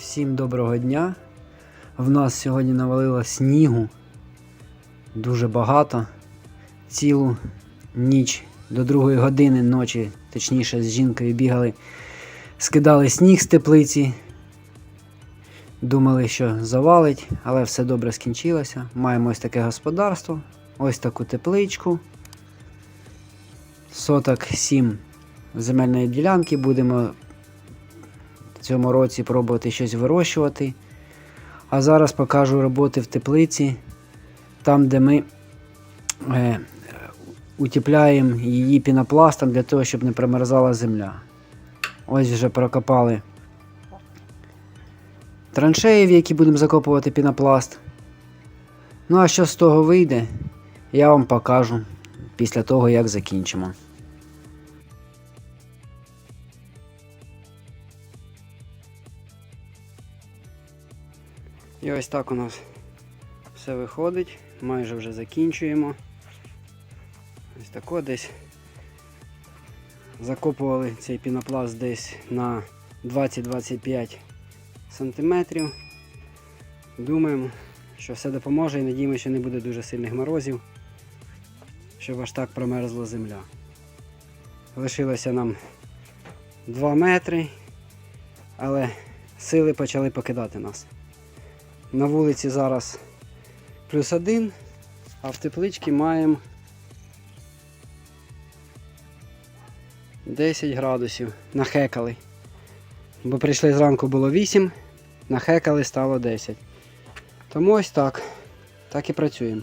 Всім доброго дня. В нас сьогодні навалило снігу дуже багато. Цілу ніч до другої години ночі, точніше, з жінкою бігали, скидали сніг з теплиці. Думали, що завалить, але все добре скінчилося. Маємо ось таке господарство, ось таку тепличку. Соток 7 земельної ділянки. Будемо цьому році пробувати щось вирощувати. А зараз покажу роботи в теплиці, там, де ми е, утепляємо її пінопластом для того, щоб не примерзала земля. Ось вже прокопали траншеї, в які будемо закопувати пінопласт. Ну а що з того вийде, я вам покажу після того, як закінчимо. І ось так у нас все виходить. Майже вже закінчуємо. Ось тако десь закопували цей пінопласт десь на 20-25 сантиметрів. Думаємо, що все допоможе і надіємося, що не буде дуже сильних морозів, щоб аж так промерзла земля. Лишилося нам 2 метри, але сили почали покидати нас. На вулиці зараз плюс один, а в тепличці маємо 10 градусів. Нахекали. Бо прийшли зранку було 8, нахекали стало 10. Тому ось так. Так і працюємо.